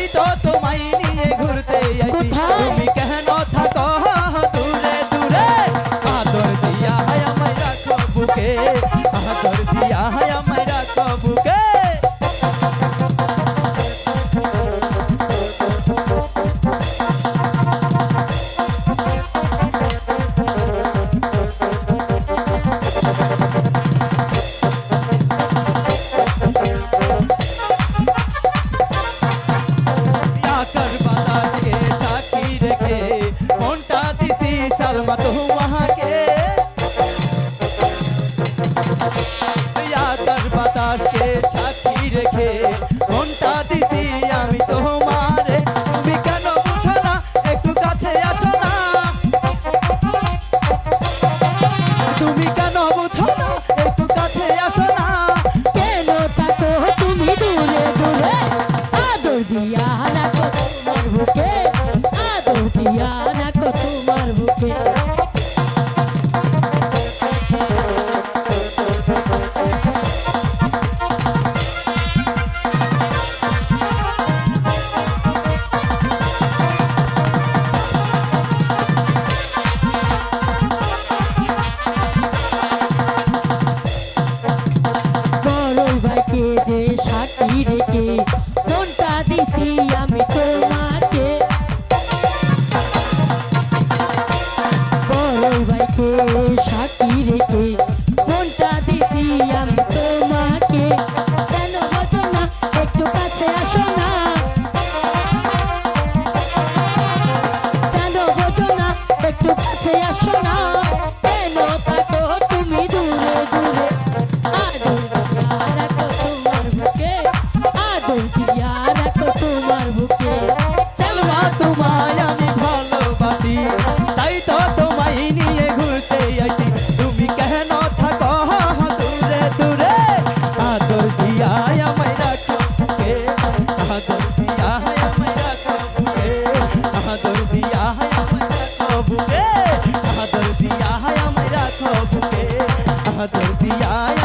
তাই তো তোমায় নিয়ে ঘুরতে আসি তুমি কেন থাকো? দূরে দূরে। আদর দিয়া হায় আমায় রাখো বুকে। সালমা তোমাকে আকাশ বাতাসকে সাক্ষী রেখে মনটা দিছি আমি তোমারে। তুমি কেন বুঝো না? একটু কাছে আসো না। তুমি কেন বুঝো না? একটু কাছে আসো না। কেন থাকো তুমি দূরে দূরে? আদর দিয়া রাখো তোমার বুকে। দিয়া রাখো তোমার বুকে। ভাইকে যে বুকে আদর